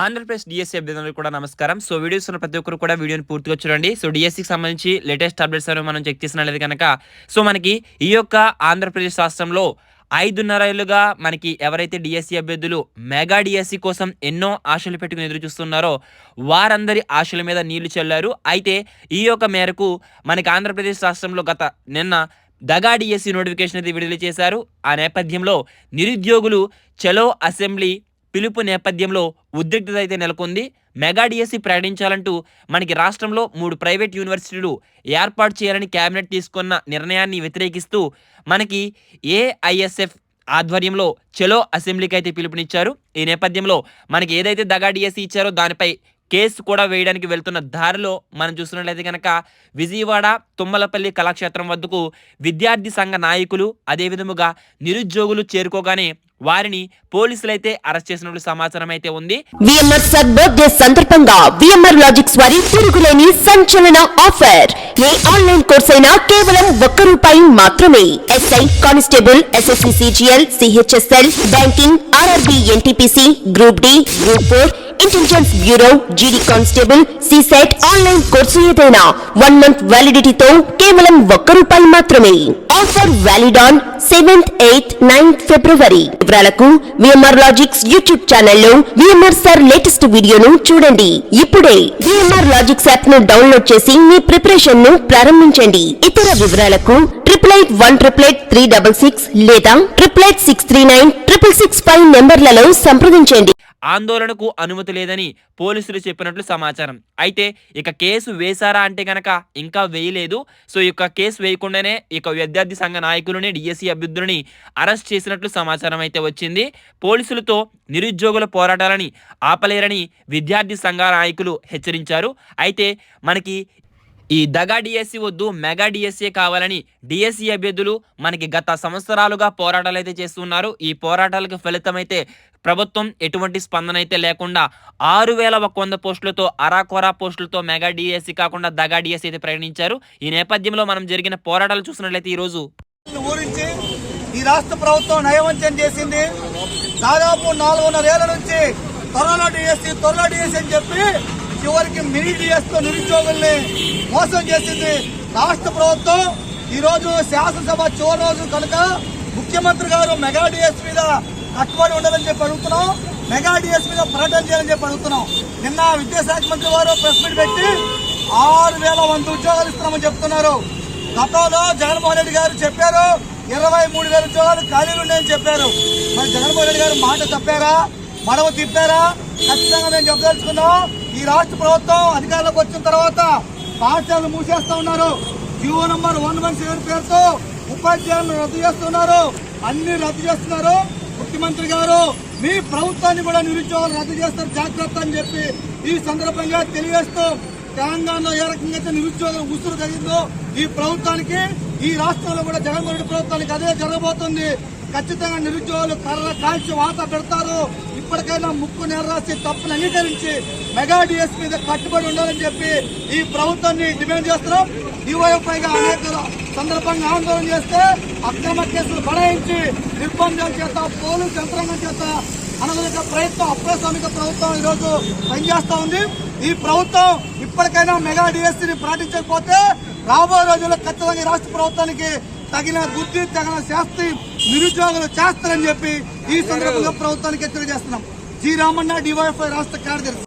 Andhra Pradesh DSC అభ్యర్థులకు కూడా నమస్కారం. సో వీడియోస్ ఉన్న ప్రతి ఒక్కరు కూడా వీడియోని పూర్తిగా చూడండి. సో డిఎస్సికి సంబంధించి లేటెస్ట్ అప్డేట్స్ అనేవి మనం చెక్ చేసినట్లయితే కనుక సో మనకి ఈ యొక్క ఆంధ్రప్రదేశ్ రాష్ట్రంలో ఐదున్నర ఏళ్ళుగా మనకి ఎవరైతే డిఎస్సి అభ్యర్థులు మెగా డిఎస్సి కోసం ఎన్నో ఆశలు పెట్టుకుని ఎదురు చూస్తున్నారో వారందరి ఆశల మీద నీళ్ళు చల్లారు. అయితే ఈ యొక్క మేరకు మనకి ఆంధ్రప్రదేశ్ రాష్ట్రంలో గత నిన్న దగా డిఎస్సి నోటిఫికేషన్ అయితే విడుదల చేశారు. ఆ నేపథ్యంలో నిరుద్యోగులు చలో అసెంబ్లీ పిలుపు నేపథ్యంలో ఉద్రిక్తత అయితే నెలకొంది. మెగా డిఎస్సి ప్రకటించాలంటూ మనకి రాష్ట్రంలో మూడు ప్రైవేట్ యూనివర్సిటీలు ఏర్పాటు చేయాలని కేబినెట్ తీసుకున్న నిర్ణయాన్ని వ్యతిరేకిస్తూ మనకి ఏఐఎస్ఎఫ్ ఆధ్వర్యంలో చలో అసెంబ్లీకి అయితే పిలుపునిచ్చారు. ఈ నేపథ్యంలో మనకి ఏదైతే దగా డిఎస్సి ఇచ్చారో దానిపై కేసు కూడా వేయడానికి వెళ్తున్న దారిలో మనం చూస్తున్నట్లయితే కనుక విజయవాడ తుమ్మలపల్లి కళాక్షేత్రం వద్దకు విద్యార్థి సంఘ నాయకులు అదేవిధముగా నిరుద్యోగులు చేరుకోగానే వారిని పోలీసులైతే అరెస్ట్ చేసినట్లు సమాచారం అయితే ఉంది. విఎంఆర్ సార్ బర్త్డే సందర్భంగా విఎంఆర్ లాజిక్స్ వారి తిరుగులేని సంచలన ఆఫర్. ఏ ఆన్లైన్ కోర్స్ అయినా కేవలం ఒక్క రూపాయి మాత్రమే. SI constable SSC CGL CHSL banking RRB NTPC group D group four intelligence bureau GD constable CSET online course ఏదైనా వన్ మంత్ వ్యాలిడిటీతో కేవలం ఒక్క రూపాయి మాత్రమే. Offer valid on seventh eighth ninth February వివరాలకు విఎంఆర్ లాజిక్స్ యూట్యూబ్ ఛానల్లో VMR sir latest వీడియోను చూడండి. ఇప్పుడే విఎంఆర్ లాజిక్స్ యాప్ను డౌన్లోడ్ చేసి మీ ప్రిపరేషన్ను ప్రారంభించండి. ఇతర వివరాలకు triple eight one triple eight three double six లేదా triple eight six three nine triple six five నెంబర్లలో సంప్రదించండి. ఆందోళనకు అనుమతి లేదని పోలీసులు చెప్పినట్లు సమాచారం. అయితే ఇక కేసు వేశారా అంటే కనుక ఇంకా వేయలేదు. సో ఈ యొక్క కేసు వేయకుండానే ఇక విద్యార్థి సంఘ నాయకులని డిఎస్సి అభ్యర్థులని అరెస్ట్ చేసినట్లు సమాచారం అయితే వచ్చింది. పోలీసులతో నిరుద్యోగుల పోరాటాలని ఆపలేరని విద్యార్థి సంఘ నాయకులు హెచ్చరించారు. అయితే మనకి ఈ దగా డిఎస్సి వద్దు మెగా డిఎస్సీ కావాలని డిఎస్సి అభ్యర్థులు మనకి గత సంవత్సరాలుగా పోరాటాలు అయితే చేస్తున్నారు. ఈ పోరాటాలకు ఫలితమైతే ప్రభుత్వం ఎటువంటి స్పందన అయితే లేకుండా ఆరు వేల ఒక వంద పోస్టులతో అరాకొరా పోస్టులతో మెగా డిఎస్సి కాకుండా దగా డిఎస్సి అయితే ప్రకటించారు ఈ నేపథ్యంలో మనం జరిగిన పోరాటాలు చూసినట్లయితే ఈరోజు ఊరించి ఈ రాష్ట్ర ప్రభుత్వం నయవంచన చేసింది. దాదాపు నాలుగున్నర ఏళ్ళ నుంచి త్వరలో డిఎస్సి త్వరలో డిఎస్సి అని చెప్పి చివరికి మినీ డిఎస్తో నిరుద్యోగుల్ని మోసం చేసింది రాష్ట్ర ప్రభుత్వం. ఈరోజు శాసనసభ చివరి రోజు కనుక ముఖ్యమంత్రి గారు మెగా డిఎస్ మీద కట్టుబడి ఉండాలని చెప్పి అడుగుతున్నాం. మెగా డిఎస్ మీద ప్రకటన చేయాలని చెప్పి అడుగుతున్నాం. నిన్న విద్యాశాఖ మంత్రి వారు ప్రెస్ మీట్ పెట్టి ఆరు వేల వంద ఉద్యోగాలు ఇస్తున్నామని చెప్తున్నారు. గతంలో జగన్మోహన్ రెడ్డి గారు చెప్పారు ఇరవై మూడు వేల ఉద్యోగాలు ఖాళీలు ఉన్నాయని చెప్పారు. మరి జగన్మోహన్ రెడ్డి గారు మాట తప్పారా? మడవ తిప్పారా? ఖచ్చితంగా మేము చెప్పదలుచుకున్నాం. ఈ రాష్ట్ర ప్రభుత్వం అధికారంలోకి వచ్చిన తర్వాత పాఠశాలలు మూసేస్తా ఉన్నారు. GO number one one seven పేరుతో ఉపాధ్యాయులను రద్దు చేస్తున్నారు. అన్ని రద్దు చేస్తున్నారు. ముఖ్యమంత్రి గారు మీ ప్రభుత్వాన్ని కూడా నిరుద్యోగాలు రద్దు చేస్తారు. జాగ్రత్త అని చెప్పి ఈ సందర్భంగా తెలియజేస్తూ తెలంగాణలో ఏ రకంగా అయితే నిరుద్యోగం ఉసురు కలిగిందో ఈ ప్రభుత్వానికి ఈ రాష్ట్రంలో కూడా జగన్మోహన్ ప్రభుత్వానికి అదే జరగబోతుంది. ఖచ్చితంగా నిరుద్యోగులు కర్ర కాల్చి వాత పెడతారు. ఇప్పటికైనా ముక్కు నెరరాసి తప్పులు అంగీకరించి మెగా డిఎస్ మీద కట్టుబడి ఉండాలని చెప్పి ఈ ప్రభుత్వాన్ని డిమాండ్ చేస్తున్నాం. డివైఎఫ్ఐగా అనేక సందర్భంగా ఆందోళన చేస్తే అక్రమ కేసులు బడాయించి నిర్బంధాల చేత పోలీసు యంత్రాంగం చేత అనగలిక ప్రయత్నం అప్రస్వామిక ప్రభుత్వం ఈరోజు పనిచేస్తా ఉంది. ఈ ప్రభుత్వం ఇప్పటికైనా మెగా డిఎస్సీని ప్రకటించకపోతే రాబోయే రోజుల్లో ఖచ్చితంగా రాష్ట్ర ప్రభుత్వానికి తగిన బుద్ధి తగిన శాస్త్రి నిరుద్యోగులు చేస్తారని చెప్పి ఈ సందర్భంగా ప్రభుత్వానికి హెచ్చరిక చేస్తున్నాం. జి రామన్న డివైఎఫ్ఐ రాష్ట్ర కార్యదర్శి.